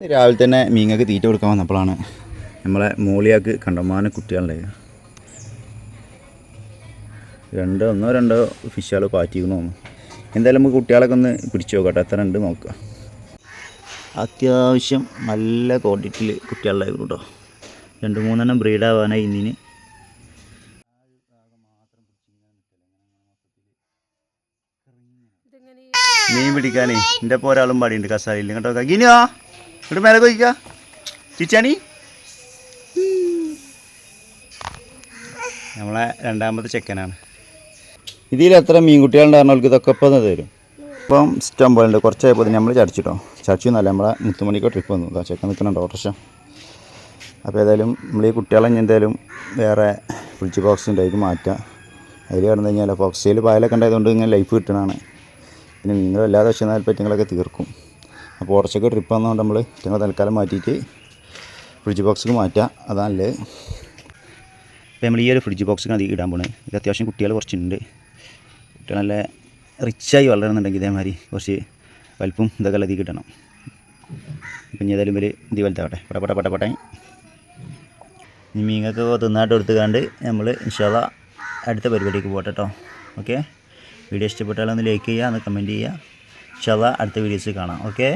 രാവിലെ തന്നെ മീങ്ങൾക്ക് തീറ്റ കൊടുക്കാൻ വന്നപ്പോഴാണ് നമ്മളെ മോളിയാക്ക് കണ്ടമാനം കുട്ടികളുണ്ടായത് രണ്ടോ ഒന്നോ രണ്ടോ ഫിഷുകൾ പാറ്റിക്കണോ എന്തായാലും നമുക്ക് കുട്ടികളൊക്കെ ഒന്ന് പിടിച്ചു നോക്കട്ടെ. എത്ര ഉണ്ട് നോക്കുക അത്യാവശ്യം നല്ല ക്വാണ്ടിറ്റിയിൽ കുട്ടികളുണ്ടായിരുന്നു കേട്ടോ. രണ്ട് മൂന്നെണ്ണം ബ്രീഡാവാനായി ഇന്നിന്. മീൻ പിടിക്കാനേ എന്റെ ഒരാളും പാടിയുണ്ട് കസാലയിൽ കേട്ടോ ഗിനിയോ? ഇവിടെ മേലെ പോയിക്ക ചിച്ചാണി നമ്മളെ രണ്ടാമത്തെ ചെക്കനാണ്. ഇതിൽ എത്ര മീൻകുട്ടികളുണ്ടായിരുന്നവർക്ക് ഇതൊക്കെ ഇപ്പം തരും. ഇപ്പം ഇഷ്ടം പോലെ ഉണ്ട്. കുറച്ചായപ്പോൾ നമ്മൾ ചടിച്ചിട്ടോ. ചടിച്ചു എന്നല്ല നമ്മളെ മുത്തുമണിക്കോ ട്രിപ്പ് വന്നു. ചെക്കൻ നിൽക്കുന്നുണ്ട് ഓട്ടർഷം അപ്പോൾ ഏതായാലും നമ്മൾ ഈ കുട്ടികളെ എന്തായാലും വേറെ ഫ്രിഡ്ജ് ബോക്സ് ഉണ്ട് അതിൽ മാറ്റാം. അതിൽ കിടന്നു കഴിഞ്ഞാൽ ഫോക്സിയിൽ പായലൊക്കെ ഉണ്ടായതുകൊണ്ട് ഇങ്ങനെ ലൈഫ് കിട്ടണതാണ്. പിന്നെ നിങ്ങൾ എല്ലാ ദശനാല് പറ്റങ്ങളൊക്കെ തീർക്കും. അപ്പോൾ കുറച്ചൊക്കെ ട്രിപ്പ് വന്നതുകൊണ്ട് നമ്മൾ ഞങ്ങൾ തൽക്കാലം മാറ്റിയിട്ട് ഫ്രിഡ്ജ് ബോക്സിൽ മാറ്റാം. അതാണല്ലേ ഇപ്പോൾ നമ്മൾ ഈ ഒരു ഫ്രിഡ്ജ് ബോക്സിന് അധികം ഇടാൻ പോണേ. ഇത് അത്യാവശ്യം കുട്ടികൾ കുറച്ചുണ്ട് കുട്ടികൾ നല്ല റിച്ചായി വളരുന്നുണ്ടെങ്കിൽ ഇതേമാതിരി കുറച്ച് വലിപ്പം ഇതൊക്കെ അധികം കിട്ടണം. പിന്നെ ഏതായാലും വലുതാവട്ടെ. പട പട പട പട. ഇനി മീനൊക്കെ തിന്നായിട്ട് എടുത്തുകൊണ്ട് നമ്മൾ ഇൻഷാല്ല അടുത്ത പരിപാടിക്ക് പോകട്ടെ കേട്ടോ ഓക്കെ? വീഡിയോ ഇഷ്ടപ്പെട്ടാലൊന്ന് ലൈക്ക് ചെയ്യുക ഒന്ന് കമന്റ് ചെയ്യുക ഇൻഷാല്ല അടുത്ത വീഡിയോസ് കാണാം. ഓക്കെ